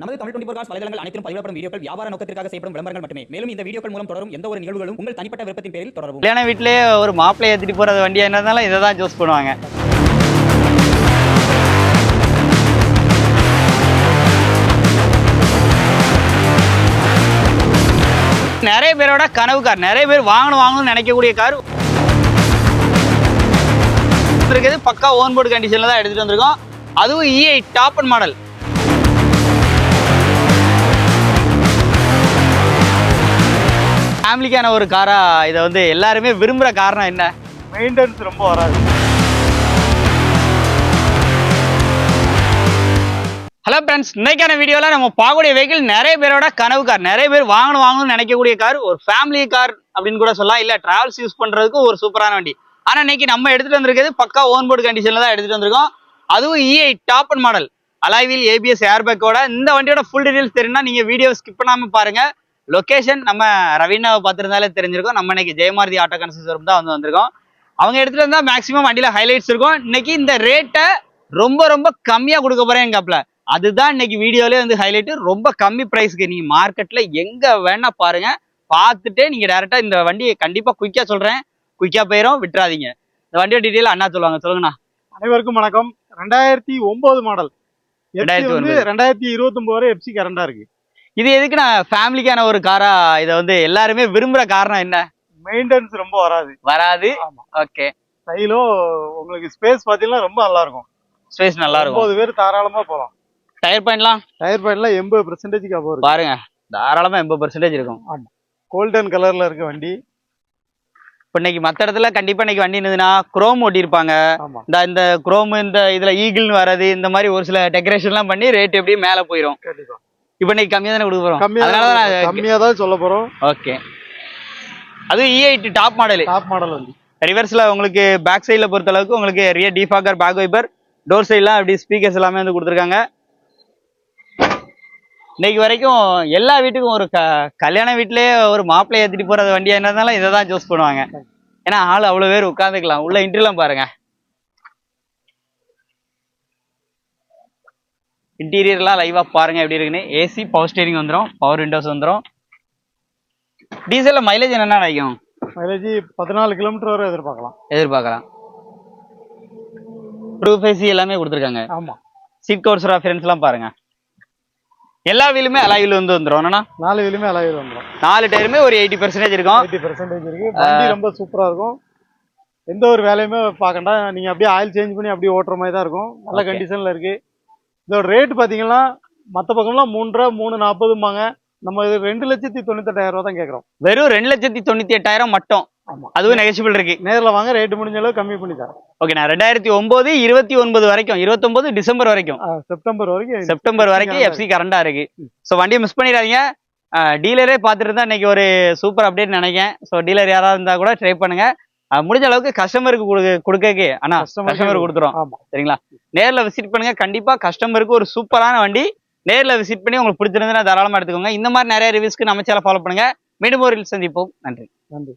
நமது Tamil twenty four cos வலைதளங்கள் அனைத்தும் பதிவிடப்படும் வீடியோக்கள் வியாபார நோக்கத்திற்காக செய்யப்படும் விளம்பரங்கள் மட்டுமே. மேலும் இந்த வீடியோக்கள் மூலம் தொடரும் எந்த ஒரு நிகழ்வுகளும் உங்கள் தனிப்பட்ட விருப்பத்தின் பேரில் தொடரும் கல்யாண வீட்டிலே ஒரு மாப்பிள்ளை ஏற்றிட்டு போகிறது வண்டியாக இருந்தாலும் இதை தான் சூஸ் பண்ணுவாங்க. நிறைய பேரோட கனவு கார் நிறைய பேர் வாங்கணும் வாங்கணும்னு நினைக்கக்கூடிய கார். இருக்குது. பக்கா ஓன் போர்டு கண்டிஷனில் தான் எடுத்துகிட்டு வந்திருக்கோம். அதுவும் இஐ டாப் அண்ட் மாடல் ஃபேமிலிக்கான ஒரு காரா? இதை வந்து எல்லாருமே விரும்புகிற காரணம் என்ன? மெயின்டெனன்ஸ் ரொம்ப வராது. ஹலோ ஃப்ரெண்ட்ஸ் இன்னைக்கான வீடியோவில் நம்ம பார்க்கக்கூடிய வெஹிக்கிள் நிறைய பேரோட கனவு கார் நிறைய பேர் வாங்கணும் வாங்கணும்னு நினைக்கக்கூடிய கார் ஒரு ஃபேமிலி கார் அப்படின்னு கூட சொல்லலாம். இல்லை டிராவல்ஸ் யூஸ் பண்ணுறதுக்கு ஒரு சூப்பரான வண்டி. ஆனால் இன்னைக்கு நம்ம எடுத்துகிட்டு வந்திருக்கிறது பக்கா ஓன் போர்டு கண்டிஷனில் தான் எடுத்துகிட்டு வந்திருக்கோம். அதுவும் EI top end model alloy wheel ABS ஏர்பேக்கோட இந்த வண்டியோட ஃபுல் டீடைல்ஸ் தெரியும்னா நீங்கள் வீடியோ ஸ்கிப் பண்ணாமல் பாருங்கள் லொகேஷன் நம்ம ரவீனாவை பார்த்துருந்தாலே தெரிஞ்சிருக்கும். நம்ம இன்னைக்கு ஜெயமாரதி ஆட்டோ கன்சல்டம் தான் வந்து வந்திருக்கோம். அவங்க எடுத்துகிட்டு வந்தால் மேக்ஸிமம் வண்டியில் ஹைலைட்ஸ் இருக்கும். இன்னைக்கு இந்த ரேட்டை ரொம்ப ரொம்ப கம்மியாக கொடுக்க போகிறேன் எங்கள் அதுதான் இன்னைக்கு வீடியோலயே வந்து ஹைலைட் ரொம்ப கம்மி பிரைஸ்க்கு நீங்க மார்க்கெட்ல எங்க வேணா பாருங்க. பார்த்துட்டு நீங்க டைரக்டா இந்த வண்டியை கண்டிப்பா குயிக்கா சொல்றேன். குயிக்கா போயிரும் விட்டுறாதீங்க. இந்த வண்டியோட டீடைல் அண்ணா சொல்லுவாங்க. சொல்லுங்கண்ணா. அனைவருக்கும் வணக்கம். ரெண்டாயிரத்தி ஒன்பது மாடல். ரெண்டாயிரத்தி இருபத்தி ஒன்பது வரை எஃப்சி கரண்டா இருக்கு. இது எதுக்கு நான் ஃபேமிலிக்கான ஒரு காரா இதை வந்து எல்லாருமே விரும்புற காரணம் என்ன? மெயின்டெனன்ஸ் ரொம்ப வராது. வராது? ஓகே. ஸ்டைலும் உங்களுக்கு ஸ்பேஸ் பாத்தீங்கன்னா ரொம்ப நல்லா இருக்கும் ஸ்பேஸ் நல்லா இருக்கும் ஒன்பது பேர் தாராளமா போகலாம். டயர் பாயிண்ட்லாம் டயர் பாயிண்ட்லாம் எண்பது பெர்சன்டேஜ்க்கு இருக்கு. பாருங்க. தாராளமா எண்பது பர்சன்டேஜ் இருக்கும். கோல்டன் கலர்ல இருக்க வண்டி. இப்போ இன்னைக்கு மற்ற இடத்துல கண்டிப்பா இன்னைக்கு வண்டி இருந்ததுன்னா குரோம் ஓட்டியிருப்பாங்க இந்த இந்த குரோம் இந்த இதுல ஈகிள்னு வர்றது இந்த மாதிரி ஒரு சில டெக்கரேஷன்லாம் பண்ணி ரேட் எப்படியும் மேல போயிடும் இப்போ இன்னைக்கு கம்மியா தானே கொடுக்க போறோம்? கம்மியா அதனால தான் தான் கம்மியா தான் சொல்ல போறோம். ஓகே. அது E eight top model top model வண்டி. ரிவர்ஸ்ல உங்களுக்கு பேக் சைடில் பொறுத்த அளவுக்கு உங்களுக்கு rear defogger back wiper door சைட்லாம் அப்படி ஸ்பீக்கர்ஸ் எல்லாமே வந்து கொடுத்துருக்காங்க. இன்னைக்கு வரைக்கும் எல்லா வீட்டுக்கும் ஒரு க கல்யாண வீட்லயே ஒரு மாப்பிள்ளை ஏற்றிட்டு போறது வண்டியா என்னதுனால இதை தான் சூஸ் பண்ணுவாங்க. ஏன்னா ஆள் அவ்வளோ பேர் உட்காந்துக்கலாம் உள்ள இன்டர்லாம் பாருங்க. இன்டீரியர்லாம் லைவா பாருங்க எப்படி இருக்குன்னு. ஏசி பவர் ஸ்டேரிங் வந்துடும் பவர் விண்டோஸ் வந்துடும் டீசல்ல மைலேஜ் என்னென்ன கிடைக்கும்? மைலேஜ் பதினாலு கிலோமீட்டர் வரை எதிர்பார்க்கலாம். எதிர்பார்க்கலாம். ப்ரூஃப் ஏசி எல்லாமே கொடுத்துருக்காங்க. ஆமா. சீட் கவர்ஸ் ரெஃபரன்ஸ்லாம் பாருங்க. எல்லா வீலுமே அலாயில் வந்து வந்துடும் என்னன்னா நாலு வீலுமே அலாயில் வந்துடும் நாலு டயருமே ஒரு எயிட்டி பர்சன்டேஜ் இருக்கும். எயிட்டி பெர்சன்டேஜ் இருக்கு. வண்டி ரொம்ப சூப்பரா இருக்கும். எந்த ஒரு வேலையுமே பார்க்கண்டா நீங்க அப்படியே ஆயில் சேஞ்ச் பண்ணி அப்படியே ஓட்டுற மாதிரி தான் இருக்கும். நல்ல. கண்டிஷன்ல இருக்கு. இதோட ரேட் பாத்தீங்கன்னா மத்த பக்கம்லாம் மூன்றரை மூணு நாற்பதும்பாங்க. நம்ம இது ரெண்டு லட்சத்தி தொண்ணூத்தெட்டாயிரம் ரூபா தான் கேட்கறோம் வெறும் ரெண்டு லட்சத்தி தொண்ணூத்தி எட்டாயிரம் மட்டும் அதுவும் நெகசிபிள் இருக்கு. நேர்ல வாங்க ரேட் முடிஞ்ச அளவு கம்மி பண்ணி தரேன். ஓகே நான் ரெண்டாயிரத்தி ஒன்பது இருபத்தி ஒன்பது வரைக்கும். இருபத்தொன்பது டிசம்பர் வரைக்கும். செப்டம்பர் வரைக்கும் செப்டம்பர் வரைக்கும் எஃப்சி கரண்டா இருக்கு. ஸோ வண்டியை மிஸ் பண்ணிடாதீங்க. டீலரே பார்த்துட்டு தான் இன்னைக்கு ஒரு சூப்பர் அப்டேட் நினைக்கிறேன். ஸோ டீலர் யாராவது இருந்தா கூட ட்ரை பண்ணுங்க. முடிஞ்ச அளவுக்கு கஸ்டமருக்கு கொடுக்க கொடுக்கக்கே அண்ணா கஸ்டமர் கொடுத்துரும் சரிங்களா? நேர்ல விசிட் பண்ணுங்க. கண்டிப்பா கஸ்டமருக்கு ஒரு சூப்பரான வண்டி நேர்ல விசிட் பண்ணி உங்களுக்கு பிடிச்சிருந்தா தாராளமா எடுத்துக்கோங்க. இந்த மாதிரி நிறைய ரிவ்யூஸ்க்கு நம்ம சேனல் ஃபாலோ பண்ணுங்க. மீண்டும் ஒரு சந்திப்போம். நன்றி. நன்றி.